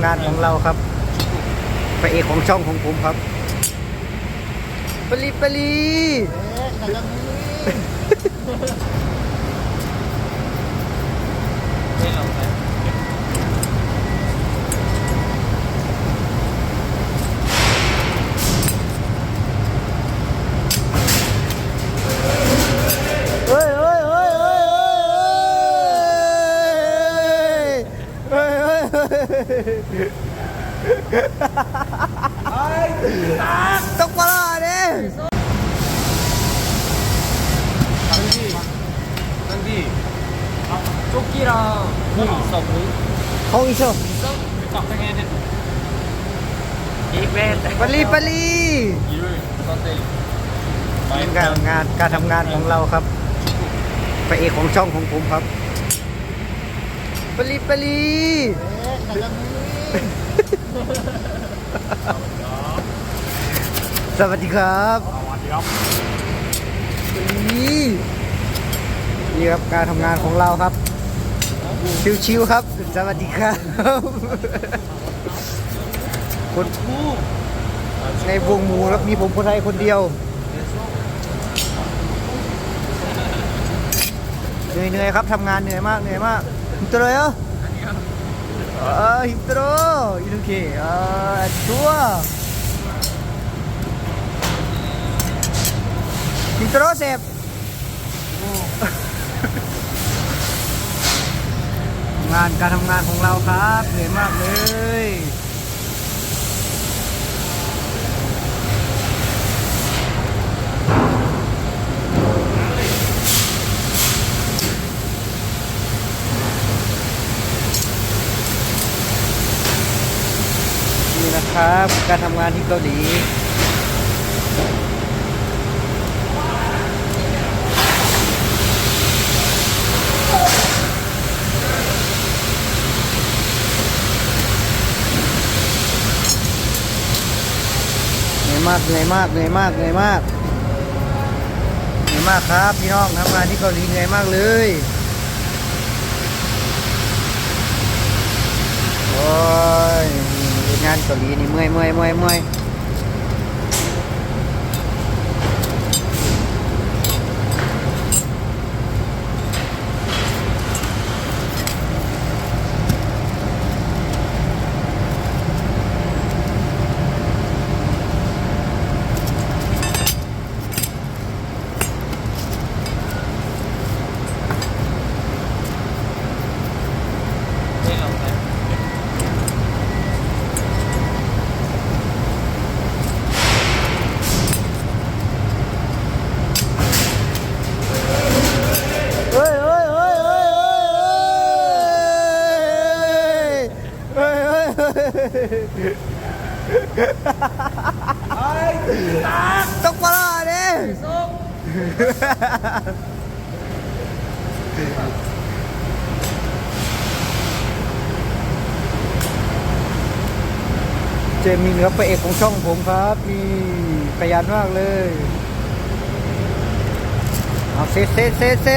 ำงานของเราครับพระเอกของช่องของผมครับปลีปลี ต้องปลาดเนี่ยนั่นดีโจ๊กกี้เราหุ่นสองหุ่นห้องอีชอบตอบยังไงเนอีเวนต์ปลีปลียืนตอนตีเป็นการงานการทำงานของเราครับไปเอกของช่องของผมครับปรีปลี สวัสดีครับสวัสดีครับนี่นี่ครับการทำงานของเราครับ ชิวๆครับ สวัสดีครับคนในวงมูครับมีผมคนไทยคนเดียวเหนื่อยๆครับทำงานเหนื่อยมากเหนื่อยมากตัเลยอะ 아 힘들어 이렇게 아 좋아 힘들어 셉งานการทำงานของเราครับเหนื่อยมากเลย นะครับ การทำงานที่เกาหลีเหนื่อยมากเหนื่อยมากเหนื่อยมากเหนื่อยมากเหนื่อยมากครับ พี่น้องทำงานที่เกาหลีเหนื่อยมากเลยโอ้ยงานเกาหลีนี่เมื่อยเมื่อยเมื่อยเมื่อย ตกปลาดิเจมินครับพระเอกของช่องผมครับนี่ขยันมากเลย เอาเสร็จเสร็จเสร็จเสร็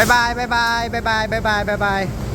จบายบายบายบา